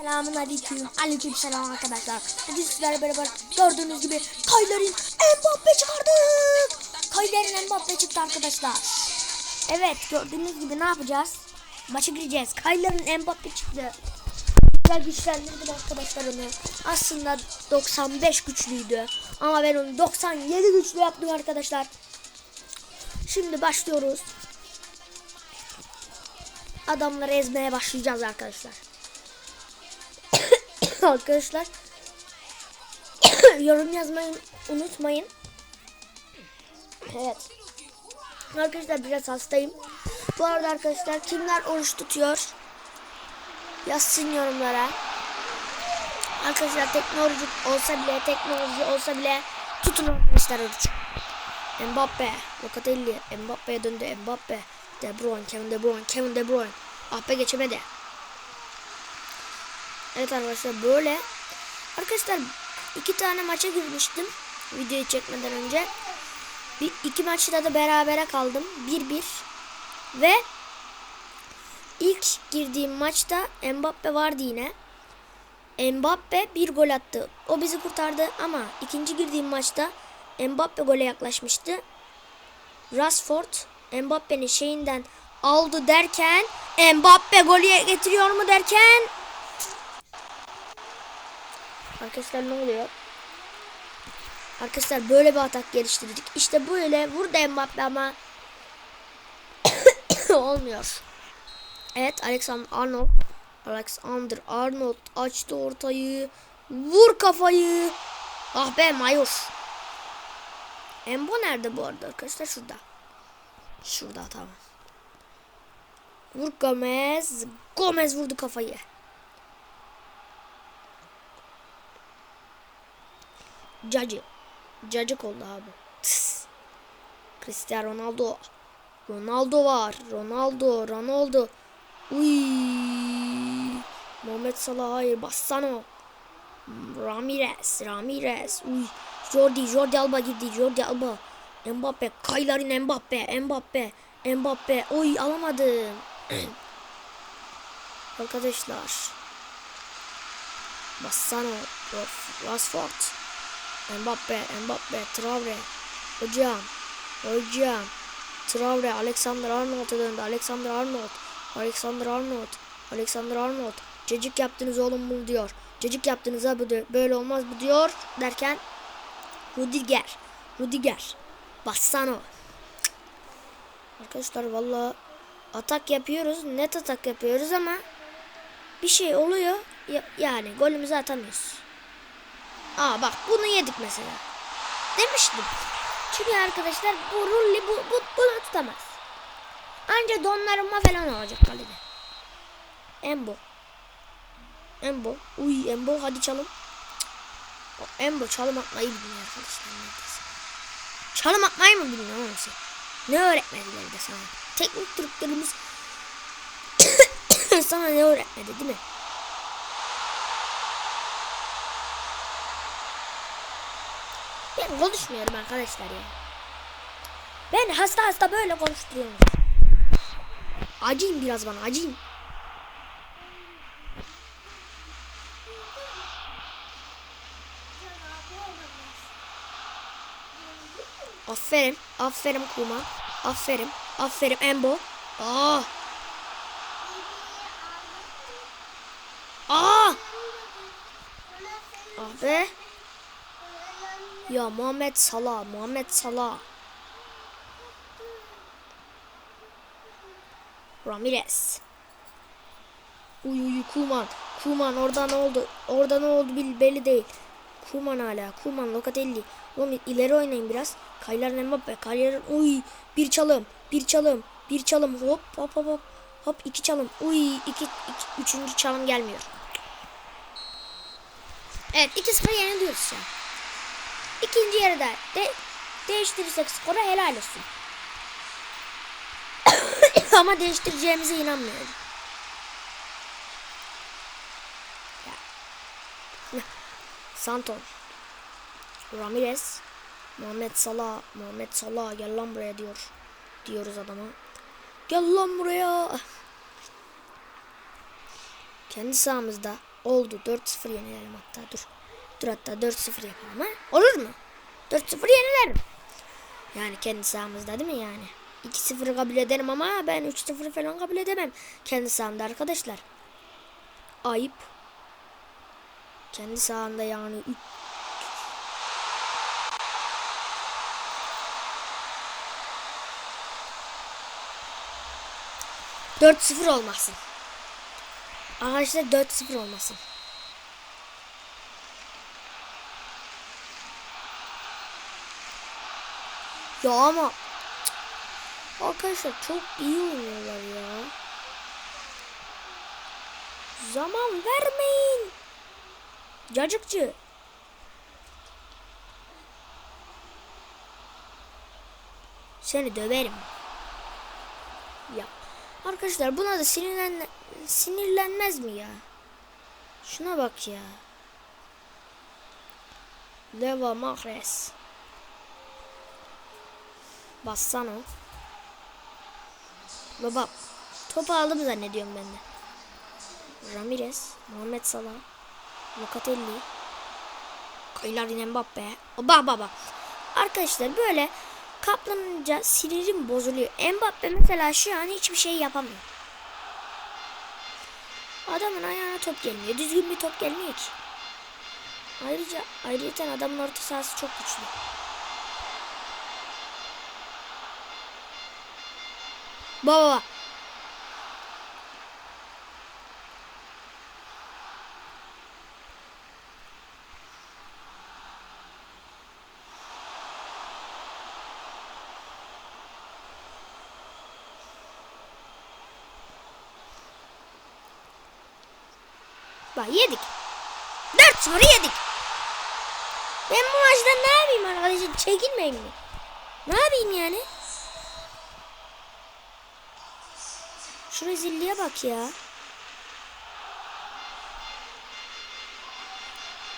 Selamun aleyküm. Aleyküm selam arkadaşlar. Bugün sizlerle beraber gördüğünüz gibi Kayler'in Mbappe çıkardık. Kayler'in Mbappe çıktı arkadaşlar. Evet gördüğünüz gibi ne yapacağız? Maça gireceğiz. Kayler'in Mbappe çıktı. Güzel güçlendirdim arkadaşlar onu. Aslında 95 güçlüydü. Ama ben onu 97 güçlü yaptım arkadaşlar. Şimdi başlıyoruz. Adamları ezmeye başlayacağız arkadaşlar. arkadaşlar yorum yazmayı unutmayın. Evet. Arkadaşlar biraz hastayım. Bu arada arkadaşlar kimler oruç tutuyor? Yazsın yorumlara. Arkadaşlar teknoloji olsa bile teknoloji olsa bile tutun arkadaşlar oruç. Mbappe, Locatelli, Mbappe'ye döndü Mbappe. De Bruyne, Kevin De Bruyne, Kevin De Bruyne. Ah be geçemedi. Evet arkadaşlar böyle. Arkadaşlar iki tane maça girmiştim videoyu çekmeden önce. Bir, iki maçta da berabere kaldım. 1-1 ve ilk girdiğim maçta Mbappe vardı yine. Mbappe bir gol attı. O bizi kurtardı ama ikinci girdiğim maçta Mbappe gole yaklaşmıştı. Rashford Mbappe'nin şeyinden aldı derken Mbappe golü getiriyor mu derken Arkadaşlar ne oluyor? Arkadaşlar böyle bir atak geliştirdik. İşte böyle vurdu Mbappe ama olmuyor. Evet Alexander Arnold Alexander Arnold açtı ortayı. Vur kafayı. Ah be Mayur. Embo nerede bu arada arkadaşlar? Şurada. Şurada tamam. Vur Gomez. Gomez vurdu kafayı. Cacı. Cacık oldu abi. Tıs. Cristiano Ronaldo. Ronaldo var. Ronaldo. Ronaldo. Uy. Muhammed Salah hayır. Bassano. Ramirez. Ramirez. Uy. Jordi. Jordi Alba girdi. Jordi Alba. Mbappe. Kayların Mbappe. Mbappe. Mbappe. Oy alamadım. Arkadaşlar. Bassano. Rashford. Mbappe, Mbappe, Traore. Hocam. Hocam. Traore, Alexander Arnold'a döndü. Alexander Arnold. Alexander Arnold. Alexander Arnold. Cacık yaptınız oğlum bunu diyor. Cacık yaptınız ha bu diyor. Böyle olmaz bu diyor. Derken Rudiger. Rudiger. Bassano. Arkadaşlar valla atak yapıyoruz. Net atak yapıyoruz ama bir şey oluyor. Ya- yani golümüzü atamıyoruz. Aa bak bunu yedik mesela. Demiştim. Çünkü arkadaşlar bu Rulli bu, bu, bunu tutamaz. Anca donlarıma falan olacak kalede. Embo. Embo. Uy Embo hadi çalım. O Embo çalım atmayı bilmiyor arkadaşlar. neredeyse. Çalım atmayı mı bilmiyor oğlum sen? Ne öğretmediler de sana? Teknik triklerimiz sana ne öğretmedi değil mi? Ben konuşmuyorum arkadaşlar ya. Ben hasta hasta böyle konuşturuyorum. Acıyım biraz bana acıyım. Aferin, aferin Kuma. Aferin, aferin Embo. Aa. Aa. Ah be. Ya Muhammed Salah, Muhammed Salah. Ramirez. Uy uy Kuman. Kuman orada ne oldu? Orada ne oldu bil- belli değil. Kuman hala. Kuman Locatelli. Oğlum ileri oynayın biraz. Kaylar Mbappe. Kaylar uy bir çalım. Bir çalım. Bir çalım. Hop hop hop hop. Hop iki çalım. Uy iki, iki üçüncü çalım gelmiyor. Evet 2-0 yeniliyoruz şu. İkinci yarıda de değiştirirsek skoru helal olsun. Ama değiştireceğimize inanmıyorum. Ya. Santon. Ramirez. Muhammed Salah. Muhammed Salah gel lan buraya diyor. Diyoruz adama. Gel lan buraya. Kendi sahamızda Oldu. 4-0 yenilerim hatta. Dur. Dur hatta 4-0 yapalım ha. Olur mu? 4-0 yenilerim. Yani kendi sahamızda değil mi yani? 2-0 kabul ederim ama ben 3-0 falan kabul edemem. Kendi sahamda arkadaşlar. Ayıp. Kendi sahanda yani. üç- Dört sıfır olmasın. Arkadaşlar 4-0 olmasın. Ya ama arkadaşlar çok iyi oynuyorlar ya. Zaman vermeyin. Cacıkçı. Seni döverim. Ya arkadaşlar buna da sinirlen sinirlenmez mi ya? Şuna bak ya. Leva Mahrez. Bassan o. Baba topu aldım zannediyorum ben de. Ramirez, Muhammed Salah, Locatelli, Kylian Mbappe. Bak baba. Arkadaşlar böyle kaplanınca sinirim bozuluyor. Mbappe mesela şu an hiçbir şey yapamıyor. Adamın ayağına top gelmiyor. Düzgün bir top gelmiyor ki. Ayrıca ayrıca adamın orta sahası çok güçlü. Baba. Bak yedik. 4-0 yedik. Ben bu maçta ne yapayım arkadaşlar? Çekilmeyeyim mi? Ne yapayım yani? Şu rezilliğe bak ya.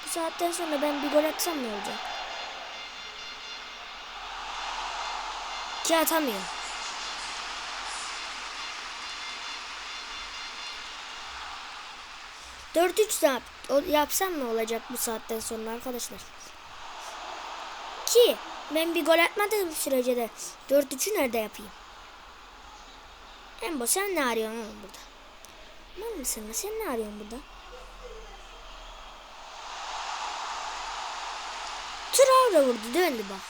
Bu saatten sonra ben bir gol atsam ne olacak? Ki atamıyorum. Dört üç yap, yapsam ne olacak bu saatten sonra arkadaşlar? Ki ben bir gol atmadığım sürece de 4-3'ü nerede yapayım? Embo sen ne arıyorsun oğlum burada? Mal mısın? Sen ne arıyorsun burada? Traore vurdu döndü bak.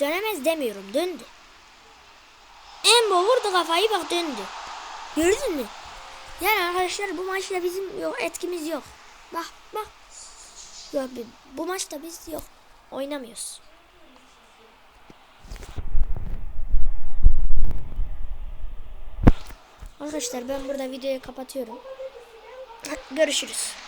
Dönemez demiyorum döndü. Embo vurdu kafayı bak döndü. Gördün mü? Yani arkadaşlar bu maçta bizim yok etkimiz yok. Bak bak. Yok bu maçta biz yok. Oynamıyoruz. Arkadaşlar ben burada videoyu kapatıyorum. Görüşürüz.